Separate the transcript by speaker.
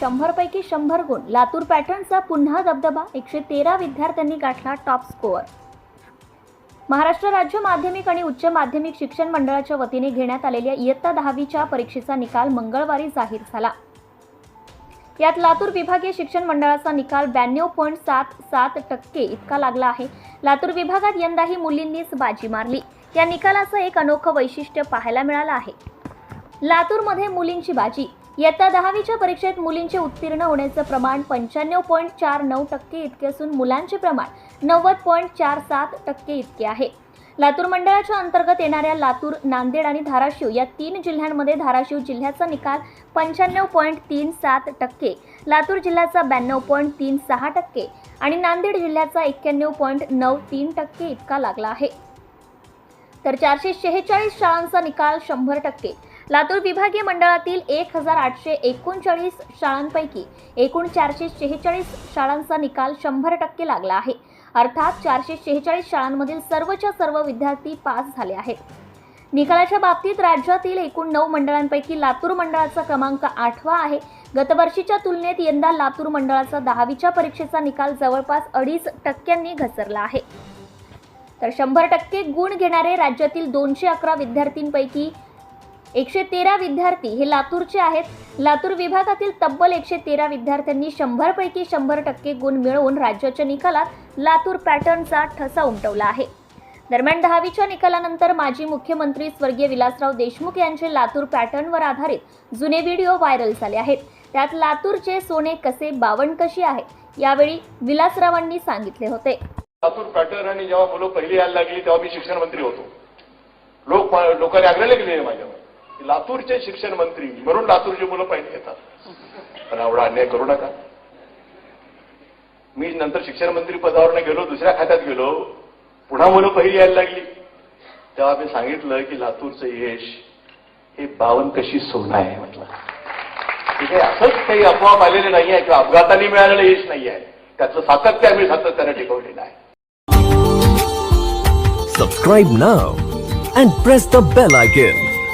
Speaker 1: शंभरपैकी शंभर गुण लातूर पॅटर्नचा पुन्हा दबदबा एकशे तेरा विद्यार्थ्यांनी गाठला टॉप स्कोअर महाराष्ट्र राज्य माध्यमिक आणि उच्च माध्यमिक शिक्षण मंडळाच्या वतीने घेण्यात आलेल्या इयत्ता दहावीच्या परीक्षेचा निकाल मंगळवारी जाहीर झाला यात लातूर विभागीय शिक्षण मंडळाचा निकाल ब्याण्णव पॉईंट सात सात टक्के इतका लागला आहे लातूर विभागात यंदाही मुलींनीच बाजी मारली या निकालाचं एक अनोखं वैशिष्ट्य पाहायला मिळालं आहे लातूरमध्ये मुलींची बाजी इयत्ता दहावीच्या परीक्षेत मुलींचे उत्तीर्ण होण्याचं प्रमाण पंच्याण्णव पॉईंट चार नऊ टक्के इतके असून मुलांचे प्रमाण नव्वद पॉईंट चार सात टक्के इतके आहे लातूर मंडळाच्या अंतर्गत येणाऱ्या लातूर नांदेड आणि धाराशिव या तीन जिल्ह्यांमध्ये धाराशिव जिल्ह्याचा निकाल पंच्याण्णव पॉईंट तीन सात टक्के लातूर जिल्ह्याचा ब्याण्णव पॉईंट तीन सहा टक्के आणि नांदेड जिल्ह्याचा एक्क्याण्णव पॉईंट नऊ तीन टक्के इतका लागला आहे तर चारशे शेहेचाळीस शाळांचा निकाल शंभर टक्के लातूर विभागीय मंडळातील एक हजार आठशे एकोणचाळीस शाळांपैकी एकूण चारशे शेहेचाळीस शाळांचा निकाल शंभर टक्के लागला आहे अर्थात चारशे शेहेचाळीस शाळांमधील सर्वच्या सर्व विद्यार्थी पास झाले आहेत निकालाच्या बाबतीत राज्यातील एकूण नऊ मंडळांपैकी लातूर मंडळाचा क्रमांक आठवा आहे गतवर्षीच्या तुलनेत यंदा लातूर मंडळाचा दहावीच्या परीक्षेचा निकाल जवळपास अडीच टक्क्यांनी घसरला आहे तर शंभर टक्के गुण घेणारे राज्यातील दोनशे अकरा विद्यार्थ्यांपैकी एकशे तेरा विद्यार्थी हे लातूरचे आहेत लातूर विभागातील तब्बल एकशे तेरा विद्यार्थ्यांनी पैकी शंभर टक्के गुण मिळवून राज्याच्या निकालात लातूर पॅटर्नचा ठसा उमटवला आहे दरम्यान दहावीच्या निकालानंतर माजी मुख्यमंत्री स्वर्गीय विलासराव देशमुख यांचे लातूर पॅटर्नवर आधारित जुने व्हिडिओ व्हायरल झाले आहेत त्यात लातूरचे सोने कसे बावन कशी आहे यावेळी विलासरावांनी सांगितले होते
Speaker 2: लातूर पॅटर्न आणि जेव्हा मुलं पहिली यायला लागली तेव्हा मी शिक्षण मंत्री होतो लोक लोकांनी आग्रह केले माझ्यावर लातूरचे शिक्षण मंत्री म्हणून लातूरचे मुलं पाहिजे येतात पण एवढा अन्याय करू नका मी नंतर शिक्षण मंत्री पदावर गेलो दुसऱ्या खात्यात गेलो पुन्हा मुलं पहिली यायला लागली तेव्हा मी सांगितलं की लातूरचं यश हे बावन कशी सोनं आहे म्हटलं तिथे असंच काही अपवाप आलेले नाही आहे किंवा अपघाताने मिळालेलं यश नाही आहे त्याचं सातत्य आम्ही सातत्याने टिकवलेलं आहे subscribe now and press the bell icon